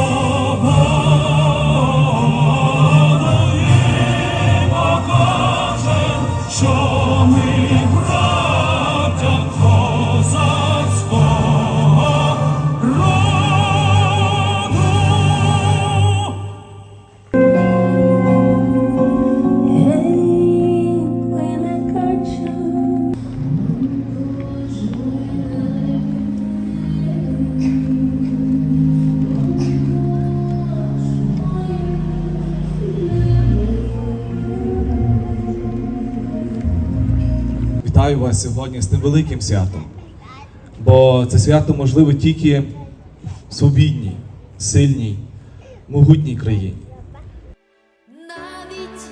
Oh. Вітаю вас сьогодні з тим великим святом. Бо це свято можливе тільки в свобідній, сильній, могутній країні. Навіть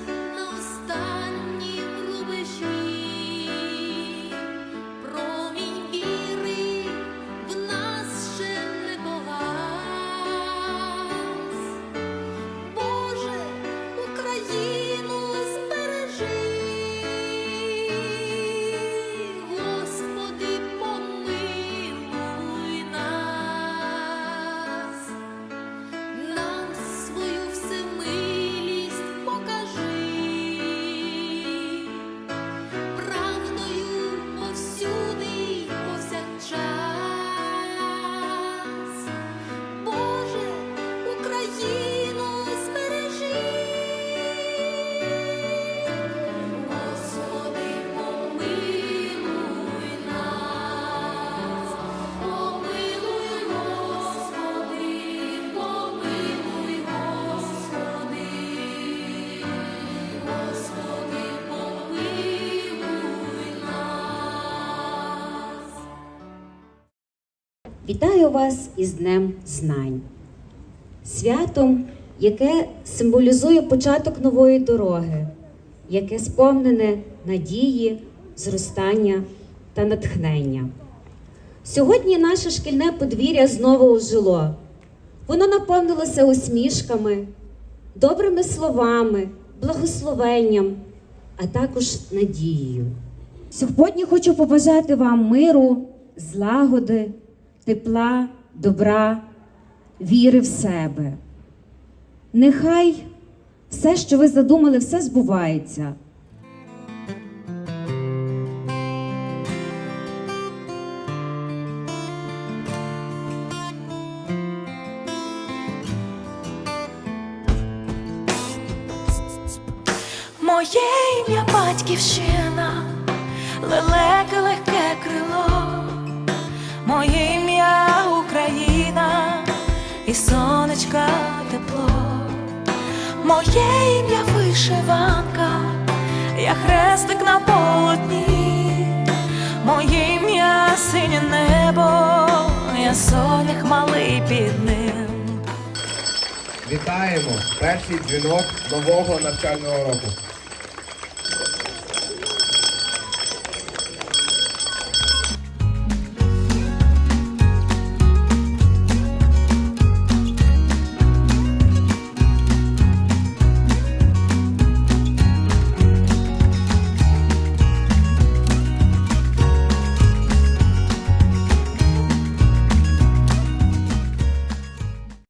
Вітаю вас із Днем Знань, святом, яке символізує початок нової дороги, яке сповнене надії, зростання та натхнення. Сьогодні наше шкільне подвір'я знову ожило. Воно наповнилося усмішками, добрими словами, благословенням, а також надією. Сьогодні хочу побажати вам миру, злагоди, тепла, добра, віри в себе. Нехай все, що ви задумали, все збувається. Моє ім'я батьківщина, лелеке моє ім'я вишиванка, я хрестик на полотні, моє ім'я синє небо, я сонях малий під ним. Вітаємо! Перший дзвінок нового навчального року.